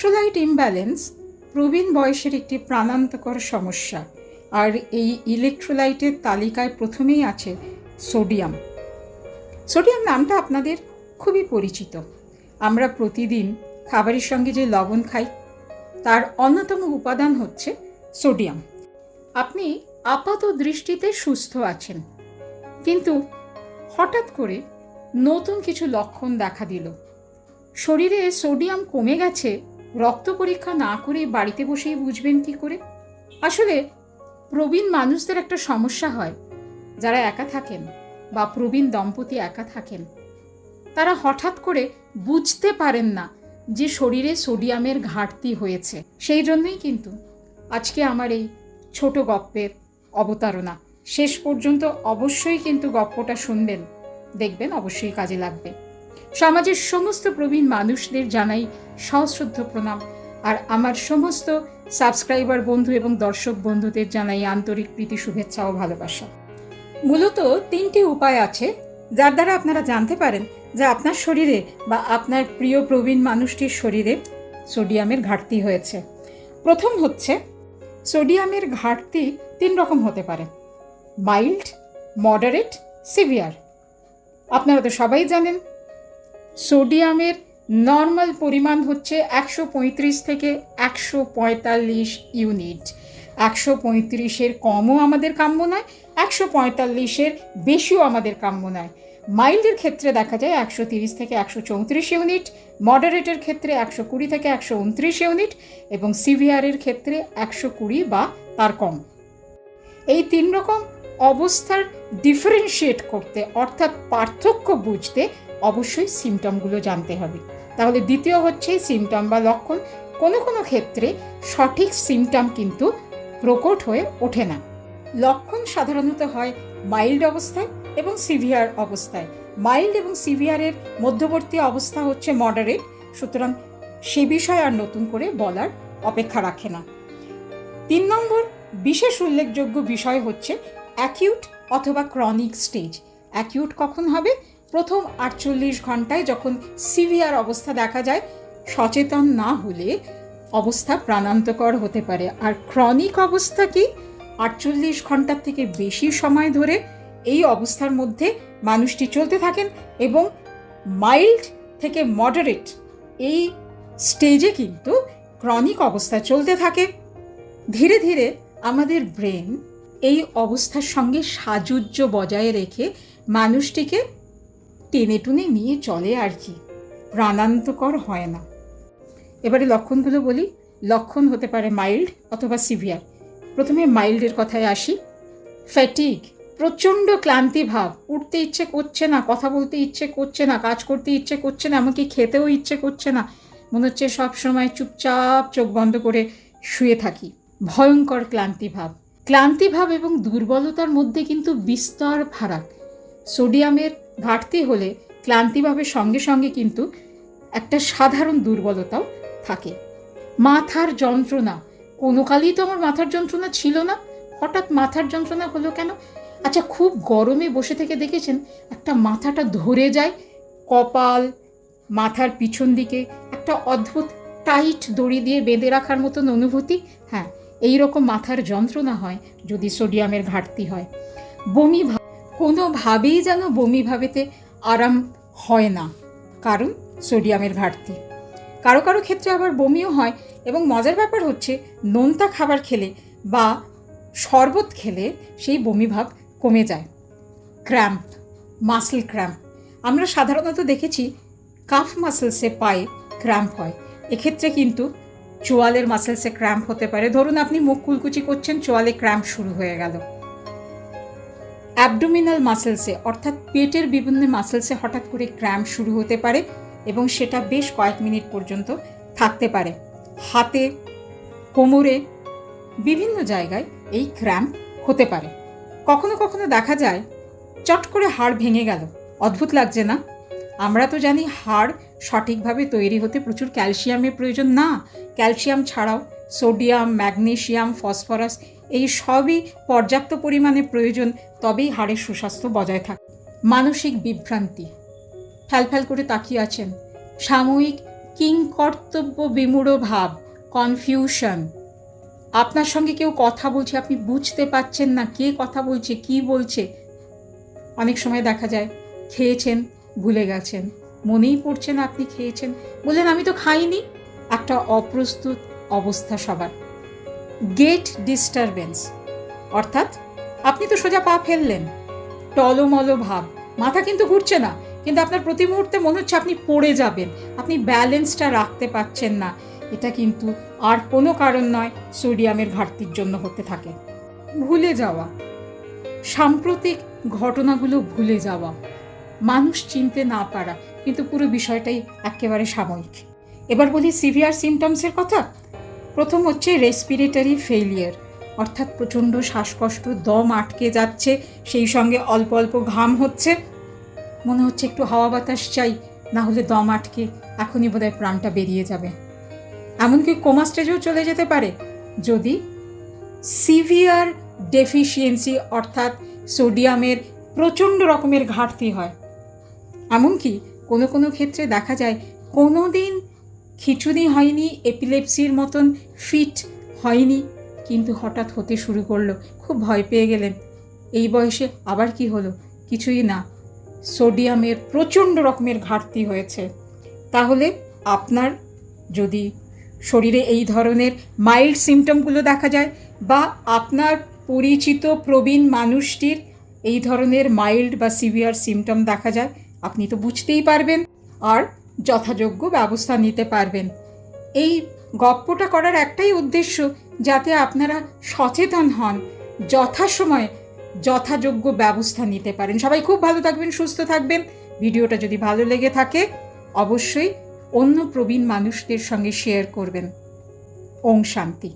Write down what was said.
Electrolyte imbalance প্রবীণ বয়সের একটি প্রাণান্তকর সমস্যা, আর এই ইলেকট্রোলাইটের তালিকায় প্রথমেই আছে সোডিয়াম সোডিয়াম নামটা আপনাদের খুবই পরিচিত। আমরা প্রতিদিন খাবারের সঙ্গে যে লবণ খাই, তার অন্যতম উপাদান হচ্ছে সোডিয়াম আপনি আপাত দৃষ্টিতে সুস্থ আছেন, কিন্তু হঠাৎ করে নতুন কিছু লক্ষণ দেখা দিল। শরীরে সোডিয়াম কমে গেছে রক্ত পরীক্ষা না করে বাড়িতে বসেই বুঝবেন কি করে? আসলে প্রবীণ মানুষদের একটা সমস্যা হয়। যারা একা থাকেন বা প্রবীণ দম্পতি একা থাকেন, তারা হঠাৎ করে বুঝতে পারেন না যে শরীরে সোডিয়ামের ঘাটতি হয়েছে। সেই জন্যই কিন্তু আজকে আমার এই ছোট গপ্পের অবতারণা। শেষ পর্যন্ত অবশ্যই কিন্তু গপ্পটা শুনবেন, দেখবেন অবশ্যই কাজে লাগবে। সমাজের সমস্ত প্রবীণ মানুষদের জানাই সশ্রদ্ধ প্রণাম। আর আমার সমস্ত সাবস্ক্রাইবার বন্ধু এবং দর্শক বন্ধুদের জানাই আন্তরিক প্রীতি, শুভেচ্ছা ও ভালোবাসা। মূলত তিনটি উপায় আছে যার দ্বারা আপনারা জানতে পারেন যে আপনার শরীরে বা আপনার প্রিয় প্রবীণ মানুষটির শরীরে সোডিয়ামের ঘাটতি হয়েছে। প্রথম হচ্ছে, সোডিয়ামের ঘাটতি তিন রকম হতে পারে। Mild, moderate, severe. আপনারা তো সবাই জানেন সোডিয়ামের নর্মাল পরিমাণ হচ্ছে একশো পঁয়ত্রিশ থেকে একশো পঁয়তাল্লিশ ইউনিট। একশো পঁয়ত্রিশের কমও আমাদের কাম্য নয়, একশো পঁয়তাল্লিশের বেশিও আমাদের কাম্য নয়। মাইল্ডের ক্ষেত্রে দেখা যায় একশো তিরিশ থেকে একশো চৌত্রিশ ইউনিট, মডারেটের ক্ষেত্রে একশো কুড়ি থেকে একশো উনত্রিশ ইউনিট এবং সিভিয়ারের ক্ষেত্রে একশো কুড়ি বা তার কম। এই তিন রকম অবস্থার ডিফারেন্সিয়েট করতে অর্থাৎ পার্থক্য বুঝতে অবশ্যই সিমটমগুলো জানতে হবে। তাহলে দ্বিতীয় হচ্ছে সিমটম বা লক্ষণ। কোনো কোনো ক্ষেত্রে সঠিক সিমটম কিন্তু প্রকট হয়ে ওঠে না। লক্ষণ সাধারণত হয় মাইল্ড অবস্থায় এবং সিভিয়ার অবস্থায়। মাইল্ড এবং সিভিয়ারের মধ্যবর্তী অবস্থা হচ্ছে মডারেট সুতরাং সে বিষয়ে আর নতুন করে বলার অপেক্ষা রাখে না। তিন নম্বর, বিশেষ উল্লেখযোগ্য বিষয় হচ্ছে অ্যাকিউট অথবা ক্রনিক স্টেজ অ্যাকিউট কখন হবে? প্রথম আটচল্লিশ ঘন্টায় যখন সিভিয়ার অবস্থা দেখা যায়, সচেতন না হলে অবস্থা প্রাণান্তকর হতে পারে। আর ক্রনিক অবস্থা কি? আটচল্লিশ ঘণ্টার থেকে বেশি সময় ধরে এই অবস্থার মধ্যে মানুষটি চলতে থাকেন এবং মাইল্ড থেকে মডারেট এই স্টেজে কিন্তু ক্রনিক অবস্থা চলতে থাকে। ধীরে ধীরে আমাদের ব্রেন এই অবস্থার সঙ্গে সাজুজ্য বজায় রেখে মানুষটিকে টেনে টুনে নিয়ে চলে আর কি। প্রাণান্তকর হয় না। এবারে লক্ষণগুলো বলি। লক্ষণ হতে পারে মাইল্ড অথবা সিভিয়ার প্রথমে মাইল্ডের কথায় আসি। ফ্যাটিক প্রচণ্ড ক্লান্তি ভাব। উঠতে ইচ্ছে করছে না, কথা বলতে ইচ্ছে করছে না, কাজ করতে ইচ্ছে করছে না, এমনকি খেতেও ইচ্ছে করছে না। মনে হচ্ছে সব সময় চুপচাপ চোখ বন্ধ করে শুয়ে থাকি। ভয়ঙ্কর ক্লান্তি ভাব। ক্লান্তি ভাব এবং দুর্বলতার মধ্যে কিন্তু বিস্তর ফারাক। সোডিয়ামের ঘাটতি হলে ক্লান্তিভাবের সঙ্গে সঙ্গে কিন্তু একটা সাধারণ দুর্বলতাও থাকে। মাথার যন্ত্রণা কোনো কালই তো আমার মাথার যন্ত্রণা ছিল না। হঠাৎ মাথার যন্ত্রণা হলো কেন? আচ্ছা খুব গরমে বসে থেকে দেখেছেন, একটা মাথাটা ধরে যায়, কপাল, মাথার পিছন দিকে, একটা অদ্ভুত টাইট দড়ি দিয়ে বেঁধে রাখার মতন অনুভূতি। হ্যাঁ এই রকম মাথার যন্ত্রণা হয় যদি সোডিয়ামের ঘাটতি হয়। বমি কোনোভাবেই যেন বমি ভাবেতে আরাম হয় না। কারণ সোডিয়ামের ঘাটতি। কারও কারও ক্ষেত্রে আবার বমিও হয় এবং মজার ব্যাপার হচ্ছে নোনতা খাবার খেলে বা শরবত খেলে সেই বমি ভাব কমে যায়। Cramp, muscle cramp. আমরা সাধারণত দেখেছি কাফ মাসেলসে পায়ে ক্র্যাম্প হয়। এক্ষেত্রে কিন্তু চোয়ালের মাসেলসে ক্র্যাম্প হতে পারে। ধরুন আপনি মুখ কুলকুচি করছেন, চোয়ালে ক্র্যাম্প শুরু হয়ে গেল। অ্যাবডোমিনাল মাসেলসে, অর্থাৎ পেটের বিভিন্ন মাসেলসে হঠাৎ করে ক্র্যাম্প শুরু হতে পারে এবং সেটা বেশ কয়েক মিনিট পর্যন্ত থাকতে পারে। হাতে, কোমরে, বিভিন্ন জায়গায় এই ক্র্যাম্প হতে পারে। কখনো কখনো দেখা যায় চট করে হাড় ভেঙে গেল। অদ্ভুত লাগছে না? আমরা তো জানি হাড় সঠিকভাবে তৈরি হতে প্রচুর ক্যালসিয়ামের প্রয়োজন। না, ক্যালসিয়াম ছাড়াও সোডিয়াম ম্যাগনেশিয়াম ফসফরাস এই সবই পর্যাপ্ত পরিমাণে প্রয়োজন, তবেই হাড়ের সুস্বাস্থ্য বজায় থাকে। মানসিক বিভ্রান্তি। ফ্যালফ্যাল করে তাকিয়ে আছেন। সাময়িক কিংকর্তব্য বিমূঢ় ভাব, কনফিউশন। আপনার সঙ্গে কেউ কথা বলছে, আপনি বুঝতে পারছেন না কে কথা বলছে, কি বলছে। অনেক সময় দেখা যায়, খেয়েছেন ভুলে গেছেন। মনেই পড়ছে না আপনি খেয়েছেন। বললেন, আমি তো খাইনি। একটা অপ্রস্তুত অবস্থা সবার। গেট ডিস্টারবেন্স অর্থাৎ আপনি তো সোজা পা ফেললেন। টলমল ভাব। মাথা কিন্তু ঘুরছে না, কিন্তু আপনার প্রতি মুহূর্তে মনে হচ্ছে আপনি পড়ে যাবেন। আপনি ব্যালেন্সটা রাখতে পারছেন না। এটা কিন্তু আর কোনো কারণ নয়, সোডিয়ামের ঘাটতির জন্য হতে থাকে। ভুলে যাওয়া। সাম্প্রতিক ঘটনাগুলো ভুলে যাওয়া। মানুষ চিনতে না পারা, কিন্তু পুরো বিষয়টাই একেবারে সাময়িক। এবার বলি সিভিয়ার সিমটমসের কথা। প্রথম হচ্ছে রেসপিরেটরি ফেলিয়ার অর্থাৎ প্রচণ্ড শ্বাসকষ্ট, দম আটকে যাচ্ছে, সেই সঙ্গে অল্প অল্প ঘাম হচ্ছে। মনে হচ্ছে একটু হাওয়া বাতাস চাই, না হলে দম আটকে এখনই বোধহয় প্রাণটা বেরিয়ে যাবে। এমনকি কোমা স্টেজেও চলে যেতে পারে। যদি সিভিয়ার ডেফিসিয়েন্সি অর্থাৎ সোডিয়ামের প্রচণ্ড রকমের ঘাটতি হয় এমনকি কোনো কোনো ক্ষেত্রে দেখা যায় কোনো দিন খিচুড়ি হয়নি এপিলেপসির মতন ফিট হয়নি, কিন্তু হঠাৎ হতে শুরু করল। খুব ভয় পেয়ে গেলেন। এই বয়সে আবার কি হলো? কিছুই না। সোডিয়ামের প্রচণ্ড রকমের ঘাটতি হয়েছে। তাহলে আপনার যদি শরীরে এই ধরনের মাইল্ড সিমটমগুলো দেখা যায় বা আপনার পরিচিত প্রবীণ মানুষটির এই ধরনের মাইল্ড বা সিভিয়ার সিমটম দেখা যায় আপনি তো বুঝতেই পারবেন আর যথাযোগ্য ব্যবস্থা নিতে পারবেন। এই গপ্পটা করার একটাই উদ্দেশ্য যাতে আপনারা সচেতন হন, যথাসময়ে যথাযোগ্য ব্যবস্থা নিতে পারেন। সবাই খুব ভালো থাকবেন, সুস্থ থাকবেন। ভিডিওটা যদি ভালো লেগে থাকে, অবশ্যই অন্য প্রবীণ মানুষদের সঙ্গে শেয়ার করবেন। ওম শান্তি।